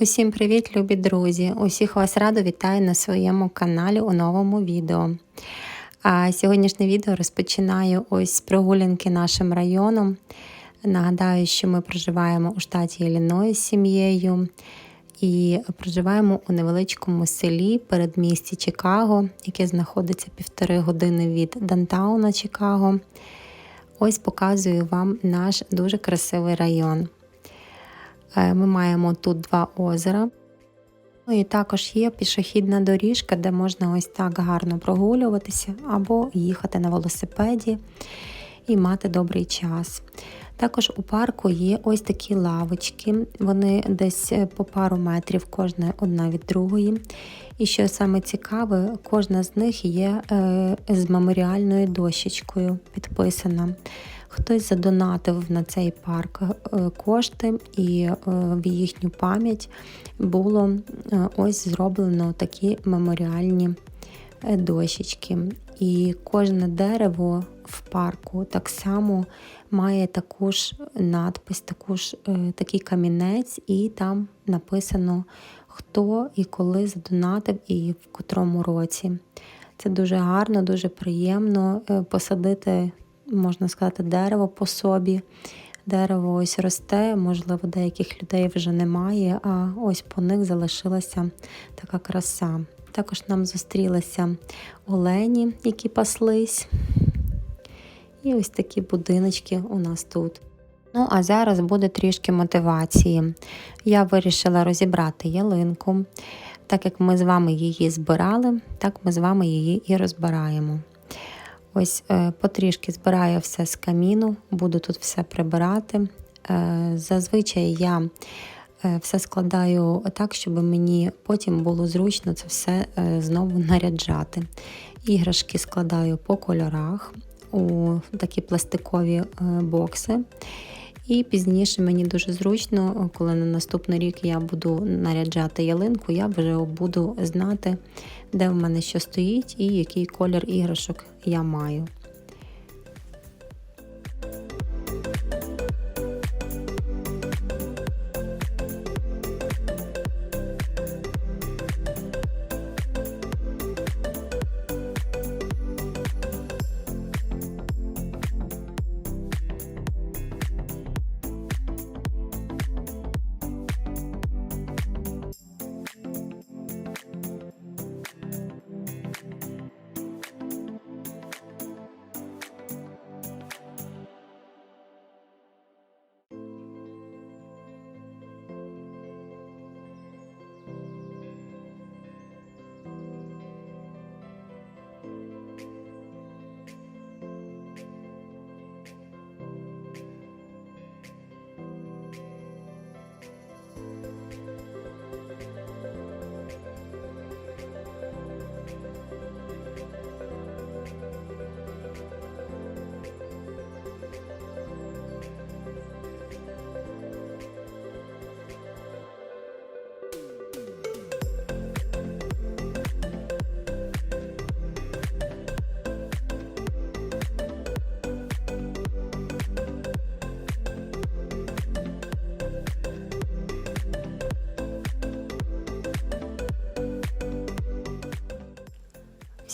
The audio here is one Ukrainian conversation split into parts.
Усім привіт, любі друзі! Усіх вас радо вітаю на своєму каналі у новому відео. А сьогоднішнє відео розпочинаю ось з прогулянки нашим районом. Нагадаю, що ми проживаємо у штаті Іллінойс з сім'єю і проживаємо у невеличкому селі передмісті Чикаго, яке знаходиться півтори години від Дантауна Чикаго. Ось показую вам наш дуже красивий район. Е, Ми маємо тут два озера. Ну і також є пішохідна доріжка, де можна ось так гарно прогулюватися або їхати на велосипеді і мати добрий час. Також у парку є ось такі лавочки, вони десь е, по пару метрів кожна одна від другої. І що саме цікаве, кожна з них є е, з меморіальною дощечкою підписана. Хтось задонатив на цей парк е, кошти, і е, в їхню пам'ять було е, ось зроблено такі меморіальні дощечки. І кожне дерево в парку так само має таку ж надпис, таку ж, такий камінець, і там написано, хто і коли задонатив і в котрому році. Це дуже гарно, дуже приємно посадити, можна сказати, дерево по собі. Дерево ось росте, можливо, деяких людей вже немає, а ось по них залишилася така краса. Також нам зустрілися олені, які паслись. І ось такі будиночки у нас тут. Ну, а зараз буде трішки мотивації. Я вирішила розібрати ялинку. Так як ми з вами її збирали, так ми з вами її і розбираємо. Ось е, потрішки збираю все з каміну, буду тут все прибирати. Е, зазвичай я е, все складаю так, щоб мені потім було зручно це все знову наряджати. Іграшки складаю по кольорах у такі пластикові бокси. І пізніше мені дуже зручно, коли на наступний рік я буду наряджати ялинку, я вже буду знати, де в мене що стоїть і який колір іграшок я маю.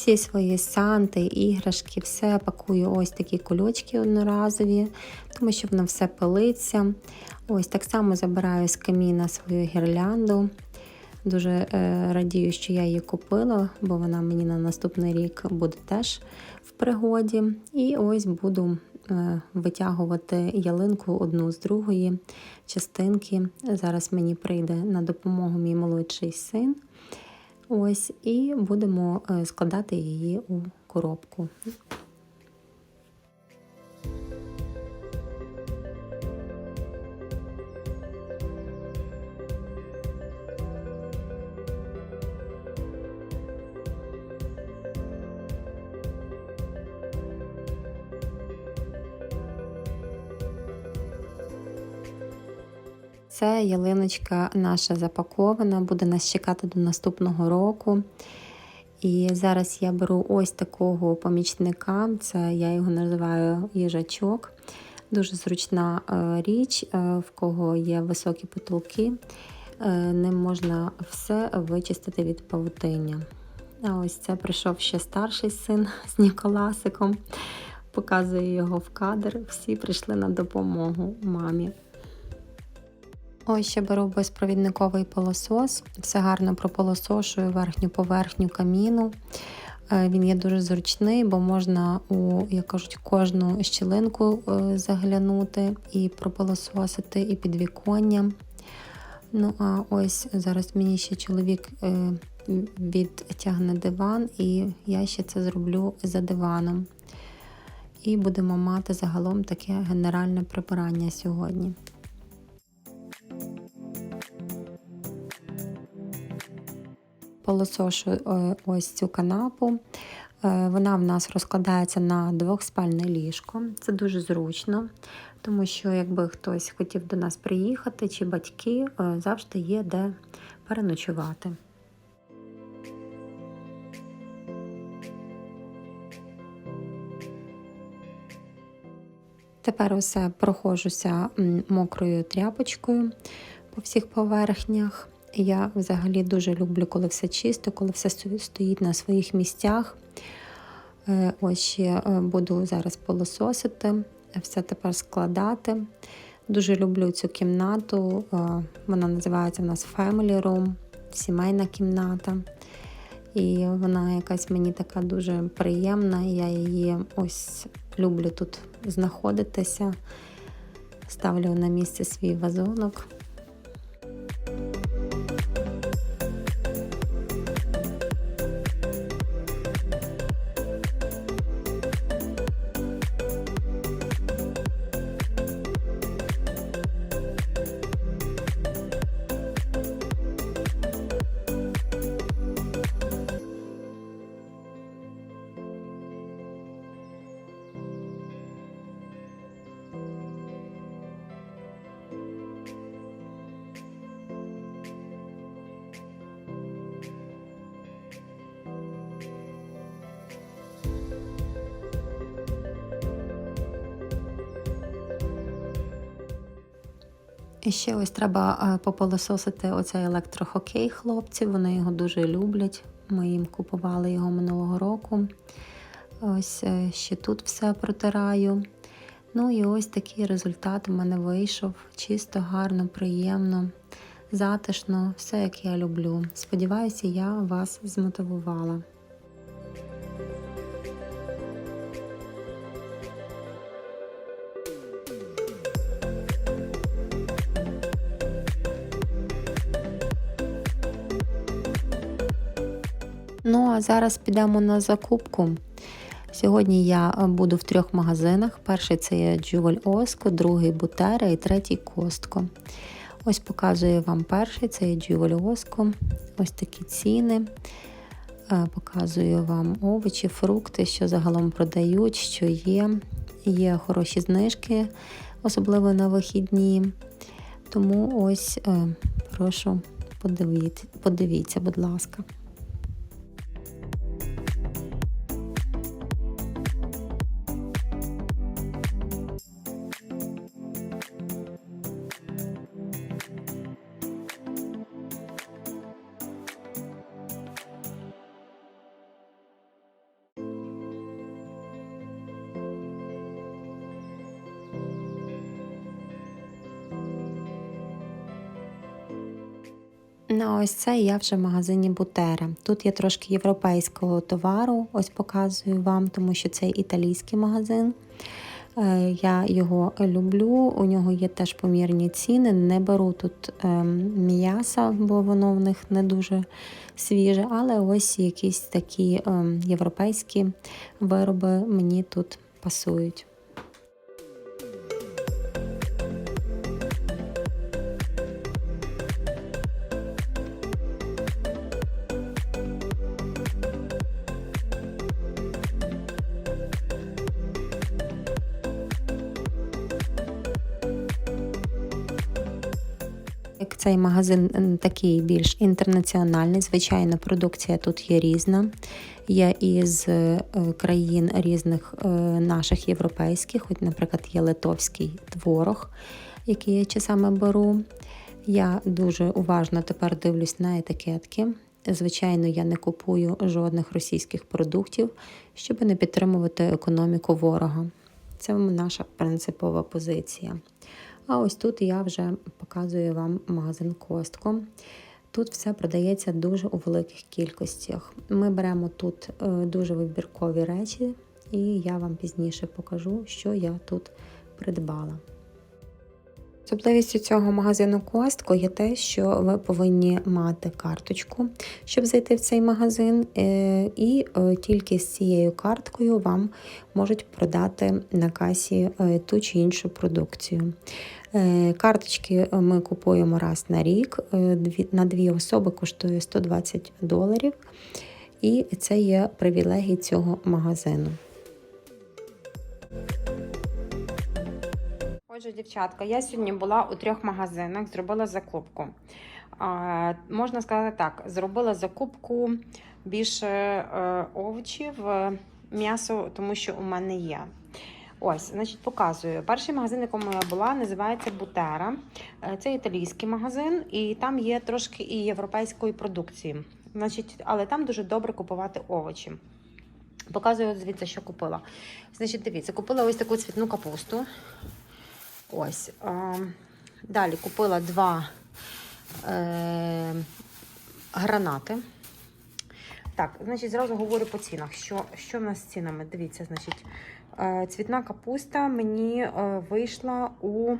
Всі свої санти, іграшки, все пакую ось такі кульочки одноразові, тому що воно все пилиться. Ось так само забираю з каміна свою гірлянду. Дуже е, радію, що я її купила, бо вона мені на наступний рік буде теж в пригоді. І ось буду е, витягувати ялинку одну з другої частинки. Зараз мені прийде на допомогу мій молодший син. Ось, і будемо е, складати її у коробку. Це ялиночка наша запакована, буде нас чекати до наступного року. І зараз я беру ось такого помічника, це я його називаю їжачок. Дуже зручна е, річ, е, в кого є високі потолки. Е, Ним можна все вичистити від павутиння. А ось це прийшов ще старший син з Ніколасиком. Показую його в кадр. Всі прийшли на допомогу мамі. Ось ще беру безпровідниковий пилосос. Все гарно прополосошую верхню поверхню каміну. Е, Він є дуже зручний, бо можна у, як кажуть, кожну щілинку е, заглянути і пропилососити, і підвіконня. Ну, а ось зараз мені ще чоловік е, відтягне диван, і я ще це зроблю за диваном. І будемо мати загалом таке генеральне прибирання сьогодні. Полосошу е, ось цю канапу. Е, Вона в нас розкладається на двохспальне ліжко. Це дуже зручно, тому що якби хтось хотів до нас приїхати, чи батьки, е, завжди є де переночувати. Тепер усе проходжуся м, мокрою тряпочкою по всіх поверхнях. Я взагалі дуже люблю, коли все чисто, коли все стоїть на своїх місцях. Е, Ось ще е, буду зараз пилососити, все тепер складати. Дуже люблю цю кімнату. е, Вона називається в нас Family Room, сімейна кімната. І вона якась мені така дуже приємна. Я її ось люблю тут знаходитися. Ставлю на місце свій вазонок. І ще ось треба е, попилососити оцей електрохокей хлопців. Вони його дуже люблять. Ми їм купували його минулого року. Ось е, ще тут все протираю. Ну і ось такий результат у мене вийшов. Чисто, гарно, приємно, затишно, все як я люблю. Сподіваюся, я вас змотивувала. А зараз підемо на закупку. Сьогодні я е, буду в трьох магазинах. Перший це є Jewel Osco, другий Бутера і третій Костко. Ось показую вам перший, це є Jewel Osco. Ось такі ціни. Е, Показую вам овочі, фрукти, що загалом продають, що є. Є хороші знижки, особливо на вихідні. Тому ось е, прошу подивіться, будь ласка. Ну, ось це я вже в магазині Бутера. Тут є трошки європейського товару, ось показую вам, тому що це італійський магазин. Е, Я його люблю, у нього є теж помірні ціни. Не беру тут ем, м'яса, бо воно в них не дуже свіже, але ось якісь такі ем, європейські вироби мені тут пасують. Цей магазин такий більш інтернаціональний, звичайно, продукція тут є різна. Є із е, країн різних е, наших європейських, от, наприклад, є литовський творог, який я часами беру. Я дуже уважно тепер дивлюсь на етикетки. Звичайно, я не купую жодних російських продуктів, щоб не підтримувати економіку ворога. Це наша принципова позиція. А ось тут я вже показую вам магазин Костко. Тут все продається дуже у великих кількостях. Ми беремо тут е, дуже вибіркові речі, і я вам пізніше покажу, що я тут придбала. Особливістю цього магазину Костко є те, що ви повинні мати карточку, щоб зайти в цей магазин, е, і е, тільки з цією карткою вам можуть продати на касі е, ту чи іншу продукцію. Карточки ми купуємо раз на рік. На дві особи коштує 120 доларів, і це є привілегій цього магазину. Отже, дівчатка, я сьогодні була у трьох магазинах, зробила закупку. А, можна сказати так, зробила закупку більше е, овочів, е, м'ясо, тому що у мене є. Ось, значить, показую. Перший магазин, в якому я була, називається Бутера. Е, Це італійський магазин, і там є трошки і європейської продукції. Значить, але там дуже добре купувати овочі. Показую звідси, що купила. Значить, дивіться, купила ось таку цвітну капусту. Ось. Далі купила два е, гранати. Так, значить, зразу говорю по цінах. Що, що в нас з цінами? Дивіться, значить, е, цвітна капуста мені е, вийшла у.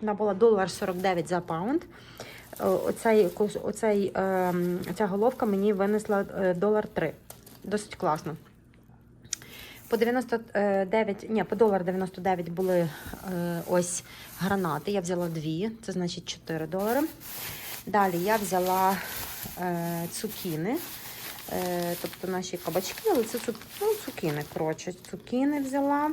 Вона була долар 49 за паунд. Е, Оцей, оцей, е, головка мені винесла е, долар 3. Досить класно. По 99, ні, по долар 99 були е, ось гранати. Я взяла дві, це значить 4 долари. Далі я взяла е, цукіни, е, тобто наші кабачки, але це ну, цукіни. Коротше, цукіни взяла.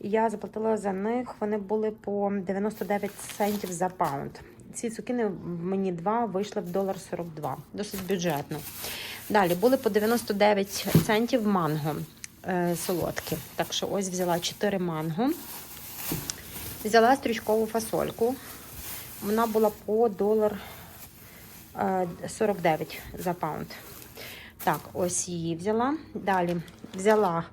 Я заплатила за них, вони були по 99 центів за паунд. Ці цукіни мені два вийшли в долар 42, досить бюджетно. Далі були по 99 центів манго е, солодкі. Так що ось взяла 4 манго. Взяла стрічкову фасольку. Вона була по долар е, 49 за паунд. Так, ось її взяла. Далі взяла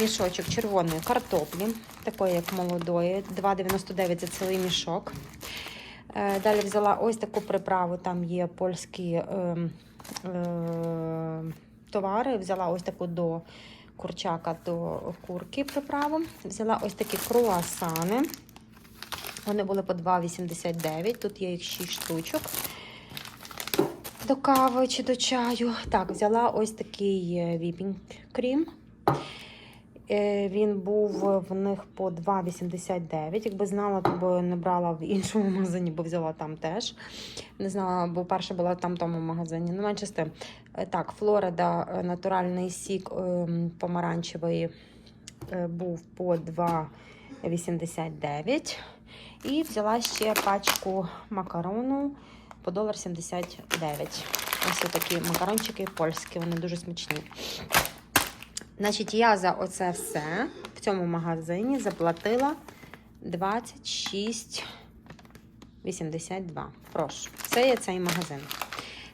мішочок червоної картоплі, такої як молодої, 2,99 за цілий мішок. Е, Далі взяла ось таку приправу, там є польські е, е, товари. Взяла ось таку до курчака, до курки приправу. Взяла ось такі круасани. Вони були по 2,89. Тут є їх 6 штучок. До кави чи до чаю. Так, взяла ось такий віпінг крім. Е, Він був в них по 2,89. Якби знала, то б не брала в іншому магазині, бо взяла там теж. Не знала, бо перша була там тому магазині. Ну, менше з тим. Так, Флорида, е, натуральний сік ем, помаранчевий е, був по 2,89. І взяла ще пачку макарону по долар 79. Ось такі макарончики польські, вони дуже смачні. Значить, я за оце все в цьому магазині заплатила 26,82. Прошу. Це є цей магазин.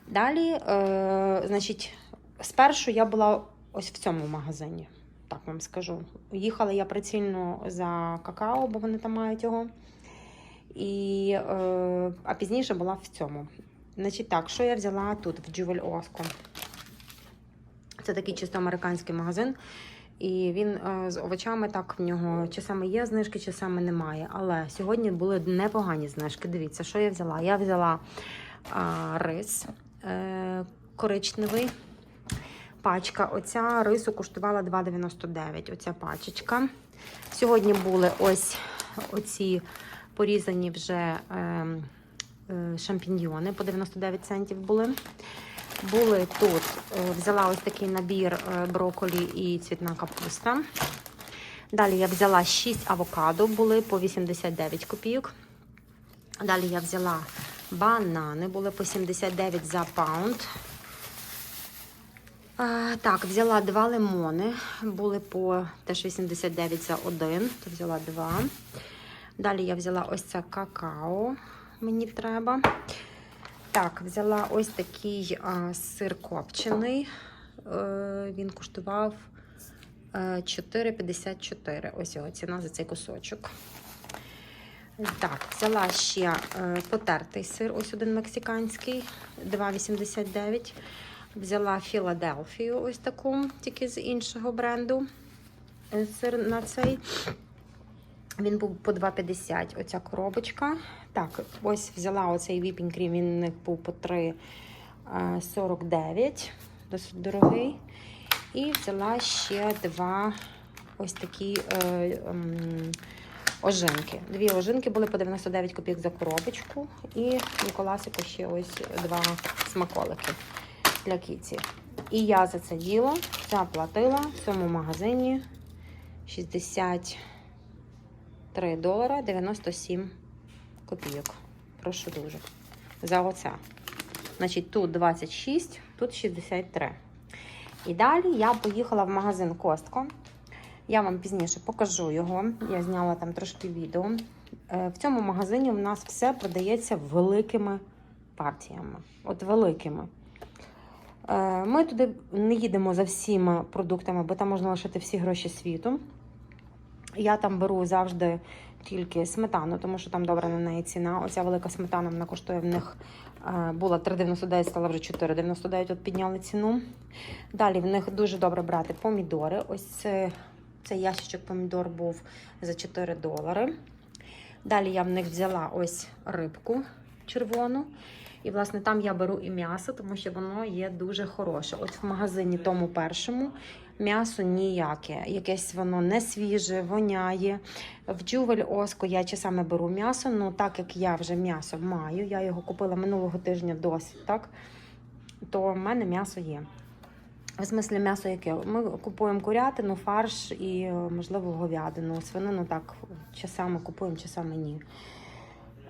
Далі, е, значить, спершу я була ось в цьому магазині. Так вам скажу. Їхала я прицільно за какао, бо вони там мають його. І, е, а пізніше була в цьому. Значить, так, що я взяла тут, в Jewel Osco? Це такий чисто американський магазин. І він е, з овочами так в нього часами є знижки, часами немає. Але сьогодні були непогані знижки. Дивіться, що я взяла. Я взяла а, рис е, коричневий. Пачка. Оця рису коштувала 2,99. Оця пачечка. Сьогодні були ось оці порізані вже е, е, шампіньйони по 99 центів були. Були тут, е, взяла ось такий набір е, брокколі і цвітна капуста. Далі я взяла 6 авокадо, були по 89 копійок. Далі я взяла банани, були по 79 за паунд. Так, взяла два лимони, були по теж 89 за один, то взяла два. Далі я взяла ось це какао, мені треба. Так, взяла ось такий а, сир копчений. Е, він коштував е, 4,54. Ось його ціна за цей кусочок. Так, взяла ще е, потертий сир, ось один мексиканський, 2,89. Взяла Філадельфію, ось таку, тільки з іншого бренду. е, Сир на цей. Він був по 2,50 оця коробочка. Так, ось взяла оцей віпінг крім, він був по 3,49, досить дорогий. І взяла ще два ось такі е, ем, ожинки. Дві ожинки були по 99 копійок за коробочку. І Ніколасику ще ось два смаколики для кіці. І я за це діло заплатила в цьому магазині 63 долара 97 копійок. Прошу дуже. За оце. Значить, тут 26, тут 63. І далі я поїхала в магазин Костко. Я вам пізніше покажу його. Я зняла там трошки відео. Е, В цьому магазині у нас все продається великими партіями. От великими. Е, Ми туди не їдемо за всіма продуктами, бо там можна лишити всі гроші світу. Я там беру завжди тільки сметану, тому що там добра на неї ціна. Оця велика сметана вона коштує в них е, була 3,99, стала вже 4,99, от підняли ціну. Далі в них дуже добре брати помідори. Ось це, цей ящичок помідор був за 4 долари. Далі я в них взяла ось рибку червону. І, власне, там я беру і м'ясо, тому що воно є дуже хороше. От в магазині тому першому м'ясо ніяке. Якесь воно не свіже, воняє. В Джувель Оско я часами беру м'ясо, ну так як я вже м'ясо маю, я його купила минулого тижня досить, так? То в мене м'ясо є. В смислі м'ясо яке? Ми купуємо курятину, фарш і, можливо, говядину. Свинину так часами купуємо, часами ні.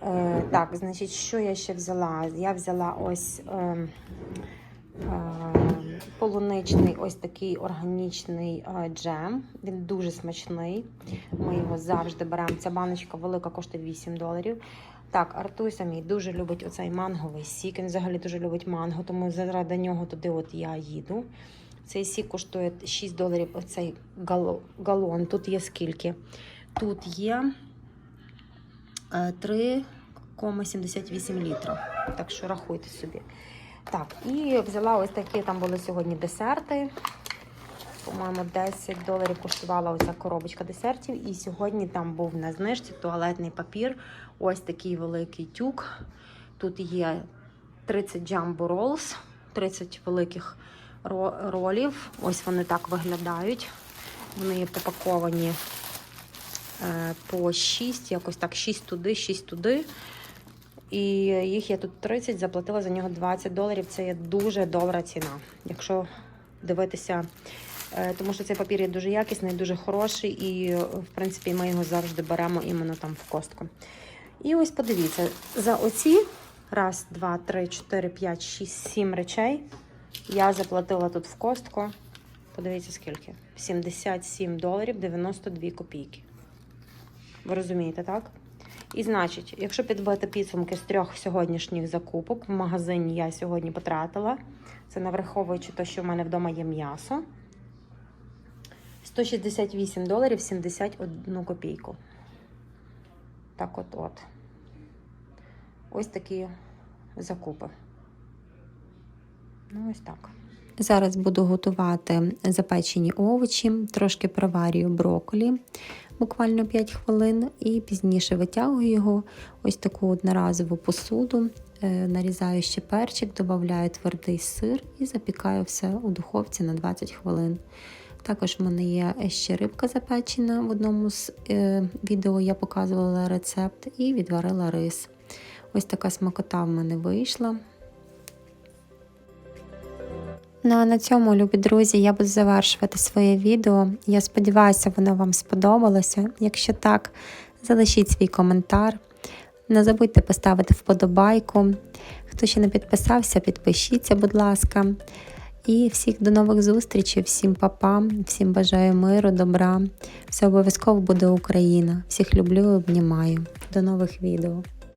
Е, так, значить, що я ще взяла? Я взяла ось е, полуничний ось такий органічний е, джем. Він дуже смачний. Ми його завжди беремо. Ця баночка велика коштує 8 доларів. Так, Артуся мій дуже любить оцей манговий сік. Він взагалі дуже любить манго, тому заради нього туди от я їду. Цей сік коштує 6 доларів оцей галон. Тут є скільки? Тут є е, 3,78 літрів. Так що рахуйте собі. Так, і взяла ось такі, там були сьогодні десерти. По-моєму, 10 доларів коштувала оця коробочка десертів. І сьогодні там був на знижці туалетний папір. Ось такий великий тюк. Тут є 30 джамбо роллс, 30 великих ролів. Ось вони так виглядають. Вони є попаковані е, по 6, якось так, 6 туди, 6 туди. І їх є тут 30, заплатила за нього 20 доларів. Це є дуже добра ціна. Якщо дивитися, е, тому що цей папір є дуже якісний, дуже хороший, і в принципі ми його завжди беремо іменно там в костку. І ось подивіться, за оці раз, два, три, чотири, п'ять, шість, сім речей я заплатила тут в костку. Подивіться скільки? 77 доларів 92 копійки. Ви розумієте, так? І значить, якщо підбити підсумки з трьох сьогоднішніх закупок, в магазині я сьогодні потратила, це не враховуючи те, що в мене вдома є м'ясо. 168 доларів 71 копійку. Так от от. Ось такі закупи. Ну, ось так. Зараз буду готувати запечені овочі, трошки проварюю брокколі, буквально 5 хвилин, і пізніше витягую його ось таку одноразову посуду, е, нарізаю ще перчик, додаю твердий сир і запікаю все у духовці на 20 хвилин. Також в мене є ще рибка запечена. В одному з е, відео я показувала рецепт і відварила рис. Ось така смакота в мене вийшла. Ну а на цьому, любі друзі, я буду завершувати своє відео. Я сподіваюся, воно вам сподобалося. Якщо так, залишіть свій коментар. Не забудьте поставити вподобайку. Хто ще не підписався, підпишіться, будь ласка. І всіх до нових зустрічей, всім папам, всім бажаю миру, добра. Все обов'язково буде Україна. Всіх люблю і обнімаю. До нових відео.